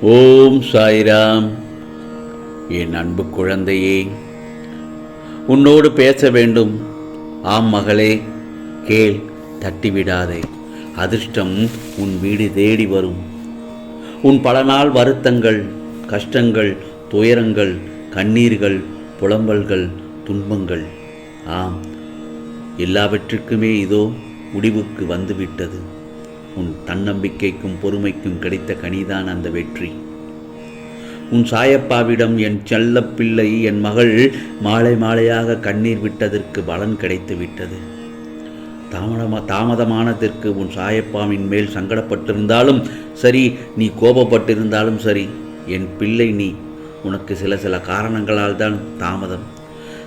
ஓம் சாய்ராம். என் அன்பு குழந்தையே உன்னோடு பேச வேண்டும். ஆம் மகளே கேள் தட்டிவிடாதே. அதிர்ஷ்டம் உன் வீடு தேடி வரும். உன் பல நாள் வருத்தங்கள் கஷ்டங்கள் துயரங்கள் கண்ணீர்கள் புலம்பல்கள் துன்பங்கள் ஆம் எல்லாவற்றுக்குமே இதோ முடிவுக்கு வந்துவிட்டது. உன் தன்னம்பிக்கைக்கும் பொறுமைக்கும் கிடைத்த கனிதான் அந்த வெற்றி. உன் சாயப்பாவிடம் என் செல்ல பிள்ளை என் மகள் மாலை மாலையாக கண்ணீர் விட்டதற்கு பலன் கிடைத்து விட்டது. தாமதமா தாமதமானதற்கு உன் சாயப்பாவின் மேல் சங்கடப்பட்டிருந்தாலும் சரி நீ கோபப்பட்டிருந்தாலும் சரி என் பிள்ளை நீ. உனக்கு சில சில காரணங்களால் தான் தாமதம்.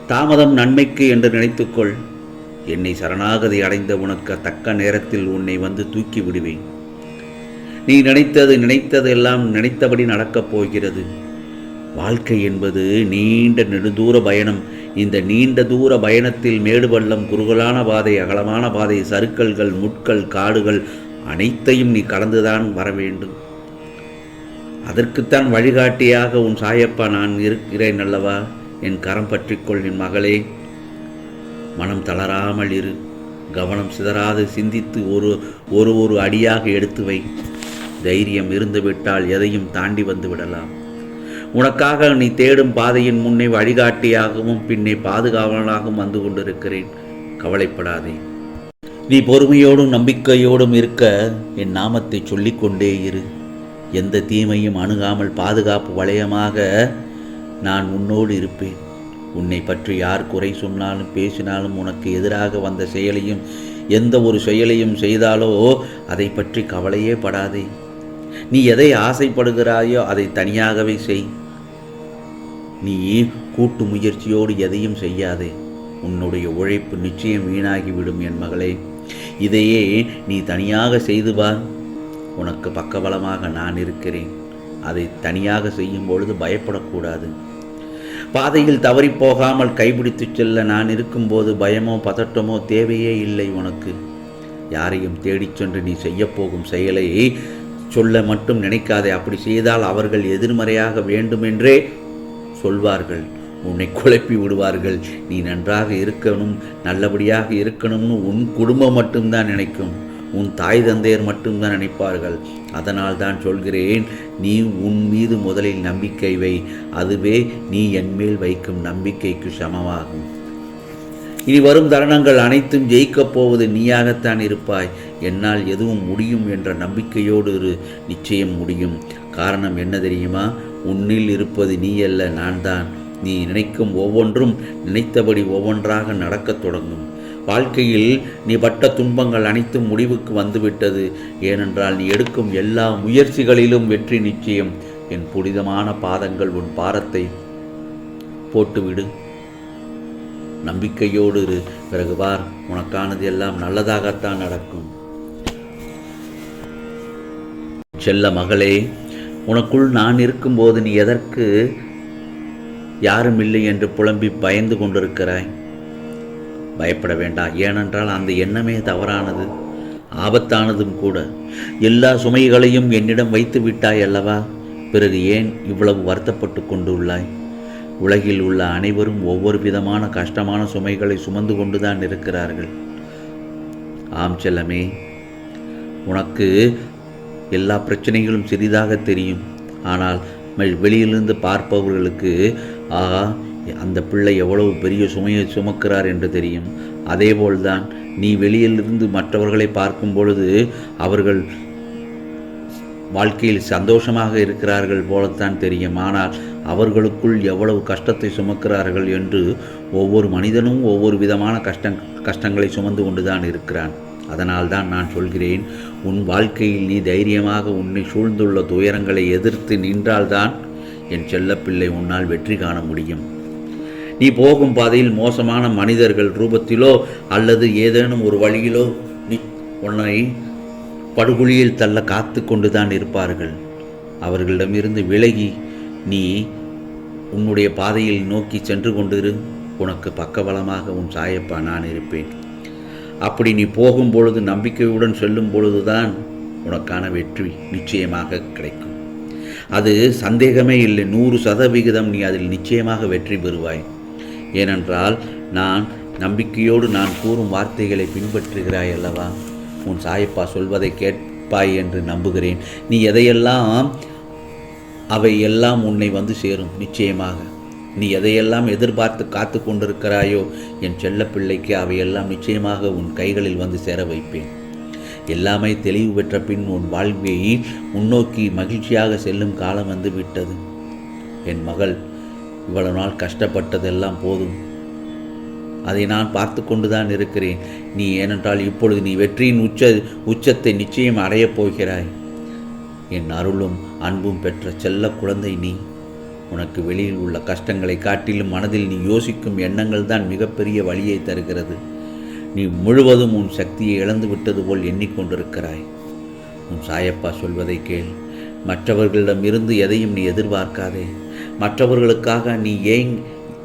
தாமதம் நன்மைக்கு என்று நினைத்துக்கொள். என்னை சரணாகதி அடைந்த உனக்கு தக்க நேரத்தில் உன்னை வந்து தூக்கி விடுவேன். நீ நினைத்தது நினைத்தது எல்லாம் நினைத்தபடி நடக்கப் போகிறது. வாழ்க்கை என்பது நீண்ட நெடுதூர பயணம். இந்த நீண்ட தூர பயணத்தில் மேடுபள்ளம் குறுகலான பாதை அகலமான பாதை சறுக்கல்கள் முட்கள் காடுகள் அனைத்தையும் நீ கடந்துதான் வர வேண்டும். அதற்குத்தான் வழிகாட்டியாக உன் சாயப்பா நான் இருக்கிறேன் அல்லவா? என் கரம் பற்றிக்கொள் என் மகளே. மனம் தளராமல் இரு. கவனம் சிதறாது சிந்தித்து ஒரு ஒரு ஒரு அடியாக எடுத்து வை. தைரியம் இருந்துவிட்டால் எதையும் தாண்டி வந்து விடலாம். உனக்காக நீ தேடும் பாதையின் முன்னே வழிகாட்டியாகவும் பின்னே பாதுகாவலனாகவும் வந்து கொண்டிருக்கிறேன். கவலைப்படாதே. நீ பொறுமையோடும் நம்பிக்கையோடும் இருக்க என் நாமத்தை சொல்லிக்கொண்டே இரு. எந்த தீமையும் அணுகாமல் பாதுகாப்பு வளையமாக நான் உன்னோடு இருப்பேன். உன்னை பற்றி யார் குறை சொன்னாலும் பேசினாலும் உனக்கு எதிராக வந்த செயலையும் எந்த ஒரு செயலையும் செய்தாலோ அதை பற்றி கவலையே படாதே. நீ எதை ஆசைப்படுகிறாயோ அதை தனியாகவே செய். நீ கூட்டு முயற்சியோடு எதையும் செய்யாதே. உன்னுடைய உழைப்பு நிச்சயம் வீணாகிவிடும் என் மகளே. இதையே நீ தனியாக செய்து பார் உனக்கு பக்கபலமாக நான் இருக்கிறேன். அதை தனியாக செய்யும் பொழுது பயப்படக்கூடாது. பாதையில் தவறி போகாமல் கைபிடித்து செல்ல நான் இருக்கும்போது பயமோ பதட்டமோ தேவையே இல்லை உனக்கு. யாரையும் தேடிச் சென்று நீ செய்யப்போகும் செயலை சொல்ல மட்டும் நினைக்காதே. அப்படி செய்தால் அவர்கள் எதிர்மறையாக வேண்டுமென்றே சொல்வார்கள். உன்னை குழப்பி விடுவார்கள். நீ நன்றாக இருக்கணும் நல்லபடியாக இருக்கணும்னு உன் குடும்பம் மட்டும்தான் நினைக்கும். உன் தாய் தந்தையர் மட்டும்தான் நினைப்பார்கள். அதனால் தான் சொல்கிறேன் நீ உன் மீது முதலில் நம்பிக்கை வை. அதுவே நீ என் மேல் வைக்கும் நம்பிக்கைக்கு சமமாகும். இனி வரும் தருணங்கள் அனைத்தும் ஜெயிக்கப் போவது நீயாகத்தான் இருப்பாய். என்னால் எதுவும் முடியும் என்ற நம்பிக்கையோடு இரு. நிச்சயம் முடியும். காரணம் என்ன தெரியுமா? உன்னில் இருப்பது நீ அல்ல நான் தான் நீ நினைக்கும் ஒவ்வொன்றும் நினைத்தபடி ஒவ்வொன்றாக நடக்கத் தொடங்கும். வாழ்க்கையில் நீ பட்ட துன்பங்கள் அனைத்தும் முடிவுக்கு வந்துவிட்டது. ஏனென்றால் நீ எடுக்கும் எல்லா முயற்சிகளிலும் வெற்றி நிச்சயம். என் புனிதமான பாதங்கள் உன் பாரத்தை போட்டுவிடு. நம்பிக்கையோடு இரு. பிறகு பார் உனக்கானது எல்லாம் நல்லதாகத்தான் நடக்கும். செல்ல மகளே உனக்குள் நான் இருக்கும்போது நீ எதற்கு யாரும் இல்லை என்று புலம்பி பயந்து கொண்டிருக்கிறாய். பயப்பட வேண்டாம். ஏனென்றால் அந்த எண்ணமே தவறானது. ஆபத்தானதும் கூட. எல்லா சுமைகளையும் என்னிடம் வைத்து விட்டாய் அல்லவா? பிறகு ஏன் இவ்வளவு வருத்தப்பட்டு கொண்டுள்ளாய்? உலகில் உள்ள அனைவரும் ஒவ்வொரு விதமான கஷ்டமான சுமைகளை சுமந்து கொண்டுதான் இருக்கிறார்கள். ஆம் செல்லமே உனக்கு எல்லா பிரச்சனைகளும் சிறிதாக தெரியும். ஆனால் வெளியிலிருந்து பார்ப்பவர்களுக்கு ஆஹா அந்த பிள்ளை எவ்வளவு பெரிய சுமையை சுமக்கிறார் என்று தெரியும். அதேபோல்தான் நீ வெளியிலிருந்து மற்றவர்களை பார்க்கும் பொழுது அவர்கள் வாழ்க்கையில் சந்தோஷமாக இருக்கிறார்கள் போலத்தான் தெரியும். ஆனால் அவர்களுக்குள் எவ்வளவு கஷ்டத்தை சுமக்கிறார்கள் என்று ஒவ்வொரு மனிதனும் ஒவ்வொரு விதமான கஷ்ட கஷ்டங்களை சுமந்து கொண்டுதான் இருக்கிறான். அதனால்தான் நான் சொல்கிறேன் உன் வாழ்க்கையில் நீ தைரியமாக உன்னை சூழ்ந்துள்ள துயரங்களை எதிர்த்து நின்றால்தான் என் செல்லப்பிள்ளை உன்னால் வெற்றி காண முடியும். நீ போகும் பாதையில் மோசமான மனிதர்கள் ரூபத்திலோ அல்லது ஏதேனும் ஒரு வழியிலோ நீ உன்னை படுகுழியில் தள்ள காத்து கொண்டுதான் இருப்பார்கள். அவர்களிடமிருந்து விலகி நீ உன்னுடைய பாதையில் நோக்கி சென்று கொண்டிரு. உனக்கு பக்கபலமாக உன் சாயப்பா நான் இருப்பேன். அப்படி நீ போகும் பொழுது நம்பிக்கையுடன் செல்லும் பொழுதுதான் உனக்கான வெற்றி நிச்சயமாக கிடைக்கும். அது சந்தேகமே இல்லை. நூறு சதவிகிதம் நீ அதில் நிச்சயமாக வெற்றி பெறுவாய். ஏனென்றால் நான் நம்பிக்கையோடு நான் கூறும் வார்த்தைகளை பின்பற்றுகிறாய் அல்லவா? உன் சாயப்பா சொல்வதை கேட்பாய் என்று நம்புகிறேன். நீ எதையெல்லாம் அவை எல்லாம் உன்னை வந்து சேரும்? நிச்சயமாக. நீ எதையெல்லாம் எதிர்பார்த்து காத்து கொண்டிருக்கிறாயோ என் செல்லப்பிள்ளைக்கு அவையெல்லாம் நிச்சயமாக உன் கைகளில் வந்து சேர வைப்பேன். எல்லாமே தெளிவு பெற்ற பின் உன் வாழ்வியை முன்னோக்கி மகிழ்ச்சியாக செல்லும் காலம் வந்து விட்டது. என் மகள் இவ்வளவு நாள் கஷ்டப்பட்டதெல்லாம் போதும். அதை நான் பார்த்து கொண்டுதான் இருக்கிறேன். நீ ஏனென்றால் இப்பொழுது நீ வெற்றியின் உச்ச உச்சத்தை நிச்சயம் அடையப் போகிறாய். என் அருளும் அன்பும் பெற்ற செல்ல குழந்தை நீ. உனக்கு வெளியில் உள்ள கஷ்டங்களை காட்டிலும் மனதில் நீ யோசிக்கும் எண்ணங்கள் தான் மிகப்பெரிய வழியை தருகிறது. நீ முழுவதும் உன் சக்தியை இழந்து விட்டது போல் எண்ணிக்கொண்டிருக்கிறாய். உன் சாயப்பா சொல்வதை கேள். மற்றவர்களிடம் இருந்து எதையும் நீ எதிர்பார்க்காதே. மற்றவர்களுக்காக நீ ஏங்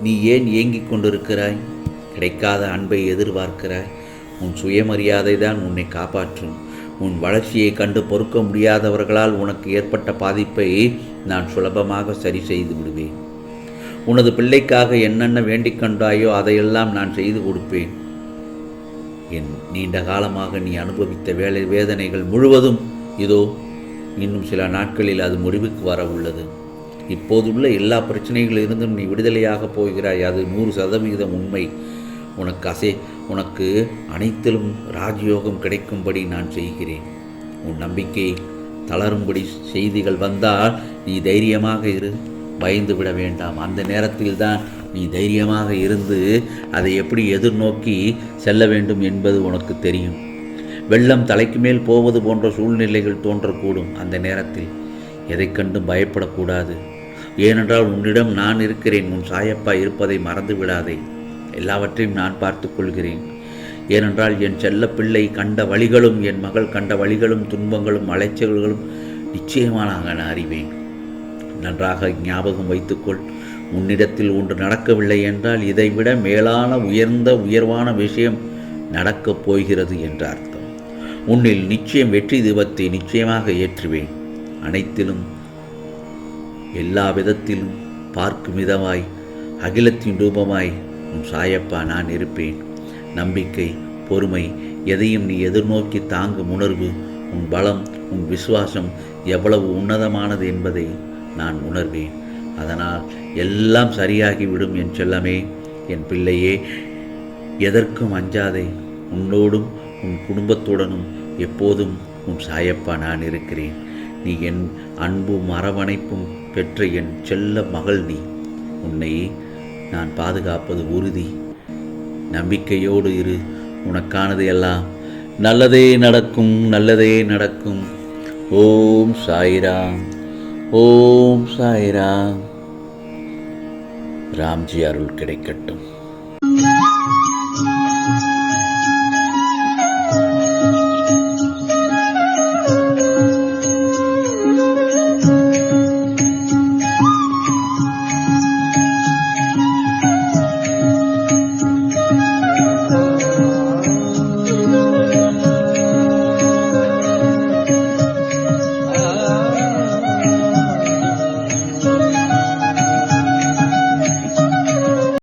நீ ஏன் ஏங்கிக் கொண்டிருக்கிறாய்? கிடைக்காத அன்பை எதிர்பார்க்கிறாய். உன் சுயமரியாதை தான் உன்னை காப்பாற்றும். உன் வளர்ச்சியை கண்டு பொறுக்க முடியாதவர்களால் உனக்கு ஏற்பட்ட பாதிப்பை நான் சுலபமாக சரி செய்து விடுவேன். உனது பிள்ளைக்காக என்னென்ன வேண்டிக் கண்டாயோ அதையெல்லாம் நான் செய்து கொடுப்பேன். என் நீண்ட காலமாக நீ அனுபவித்த வேலை வேதனைகள் முழுவதும் இதோ இன்னும் சில நாட்களில் அது முடிவுக்கு வர உள்ளது. இப்போதுள்ள எல்லா பிரச்சனைகளிலிருந்தும் நீ விடுதலையாக போகிறாய். அது நூறு சதவிகிதம் உண்மை. உனக்கு அசை உனக்கு அனைத்திலும் ராஜயோகம் கிடைக்கும்படி நான் செய்கிறேன். உன் நம்பிக்கை தளரும்படி செய்திகள் வந்தால் நீ தைரியமாக இரு. பயந்து விட வேண்டாம். அந்த நேரத்தில்தான் நீ தைரியமாக இருந்து அதை எப்படி எதிர்நோக்கி செல்ல வேண்டும் என்பது உனக்கு தெரியும். வெள்ளம் தலைக்கு மேல் போவது போன்ற சூழ்நிலைகள் தோன்றக்கூடும் அந்த நேரத்தில். எதை கண்டும் பயப்படக்கூடாது. ஏனென்றால் உன்னிடம் நான் இருக்கிறேன் உன் சாயப்பா இருப்பதை மறந்து விடாதே. எல்லாவற்றையும் நான் பார்த்து கொள்கிறேன். ஏனென்றால் என் செல்ல பிள்ளை கண்ட வழிகளும் என் மகள் கண்ட வழிகளும் துன்பங்களும் அலைச்சல்களும் நிச்சயமாக நான் அறிவேன். நன்றாக ஞாபகம் வைத்துக்கொள் உன்னிடத்தில் ஒன்று நடக்கவில்லை என்றால் இதைவிட மேலான உயர்ந்த உயர்வான விஷயம் நடக்கப் போகிறது என்ற அர்த்தம். உன்னில் நிச்சயம் வெற்றி தீபத்தை நிச்சயமாக ஏற்றுவேன். அனைத்திலும் எல்லா விதத்திலும் பார்க்கும் விதமாய் அகிலத்தின் ரூபமாய் உன் சாயப்பா நான் இருப்பேன். நம்பிக்கை பொறுமை எதையும் நீ எதிர்நோக்கி தாங்கும் உணர்வு உன் பலம் உன் விசுவாசம் எவ்வளவு உன்னதமானது என்பதை நான் உணர்வேன். அதனால் எல்லாம் சரியாகிவிடும் என் செல்லமே என் பிள்ளையே எதற்கும் அஞ்சாதே உன்னோடும் உன் குடும்பத்துடனும் எப்போதும் உன் சாயப்பா நான் இருக்கிறேன். நீ என் அன்பும் அரவணைப்பும் பெற்ற என் செல்ல மகள் நீ. உன்னை நான் பாதுகாப்பது உறுதி. நம்பிக்கையோடு இரு. உனக்கானது எல்லாம் நல்லதே நடக்கும் நல்லதே நடக்கும். ஓம் சாய்ராம். ஓம் சாய்ராம். ராம்ஜி அருள் கிடைக்கட்டும்.